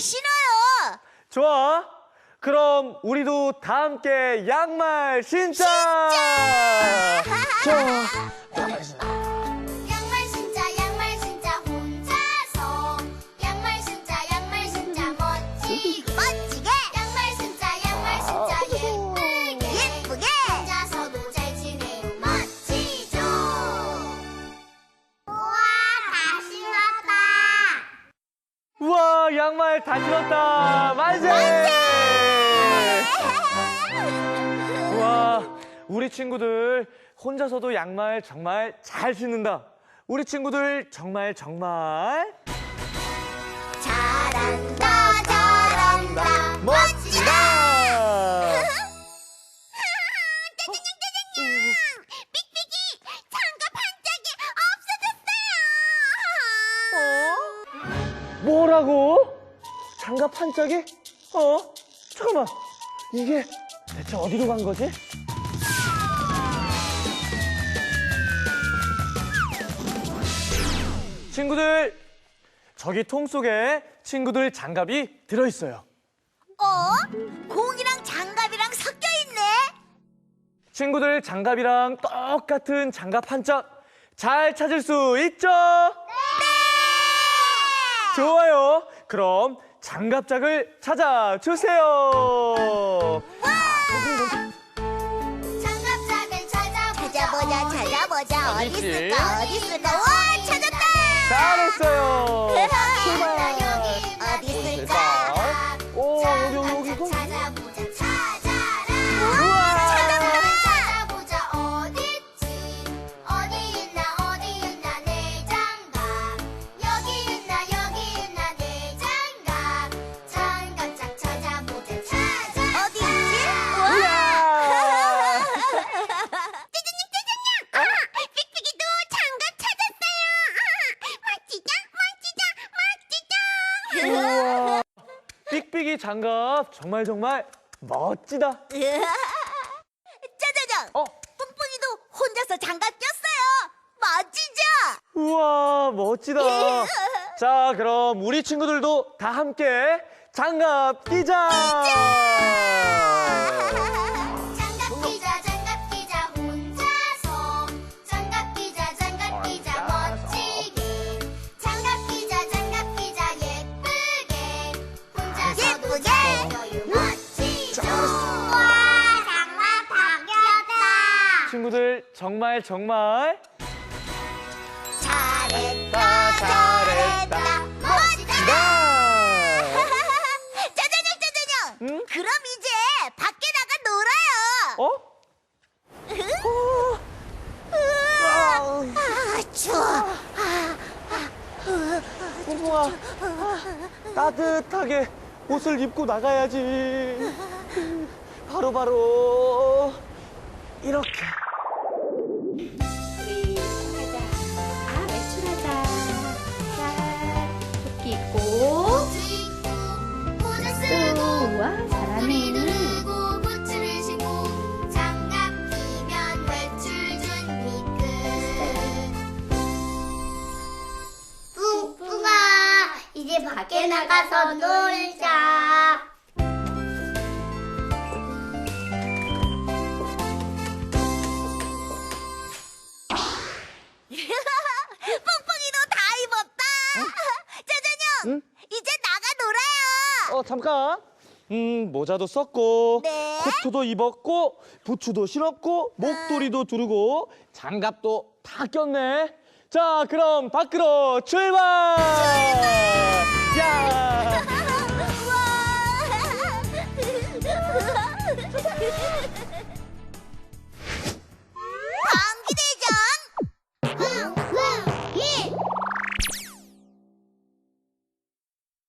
신어요. 좋아. 그럼 우리도 다 함께 양말 신자. 좋아. 양말 신자 양말 다 신었다. 만세! 우와, 우리 친구들 혼자서도 양말 정말 잘 신는다. 우리 친구들 정말 정말 잘한다 잘한다 멋지다. 삑삑이 장갑 한 짝이 없어졌어요 뭐라고? 장갑 한 짝이? 어? 잠깐만. 이게 대체 어디로 간 거지? 친구들, 저기 통 속에 친구들 장갑이 들어있어요. 어? 공이랑 장갑이랑 섞여 있네. 친구들 장갑이랑 똑같은 장갑 한 짝 잘 찾을 수 있죠? 좋아요. 그럼 장갑짝을 찾아주세요. 장갑짝을 찾아보자 찾아보자, 찾아보자. 어디 어딨지? 있을까? 어디 있을까? 와, 찾았다. 잘했어요. 나 여기 우와. 삑삑이 장갑 정말 정말 멋지다. 짜자잔. 어, 뿡뿡이도 혼자서 장갑 꼈어요. 멋지죠? 우와, 멋지다. 자, 그럼 우리 친구들도 다 함께 장갑 끼자. 멋지죠 와 바뀌었다 친구들 정말 정말 잘했다 잘했다. 멋지다 나. 짜자잔 짜자잔. 응? 그럼 이제 밖에 나가 놀아요. 어? 아, 추워. 우와, 따뜻하게 옷을 입고 나가야지. 바로 바로 나가서 놀자 뿡뿡이도 다 입었다. 짜자잔. 응? 이제 나가 놀아요. 어, 잠깐. 음, 모자도 썼고, 네. 코트도 입었고, 부츠도 신었고, 목도리도 두르고, 장갑도 다 꼈네. 자, 그럼 밖으로 출발! 야!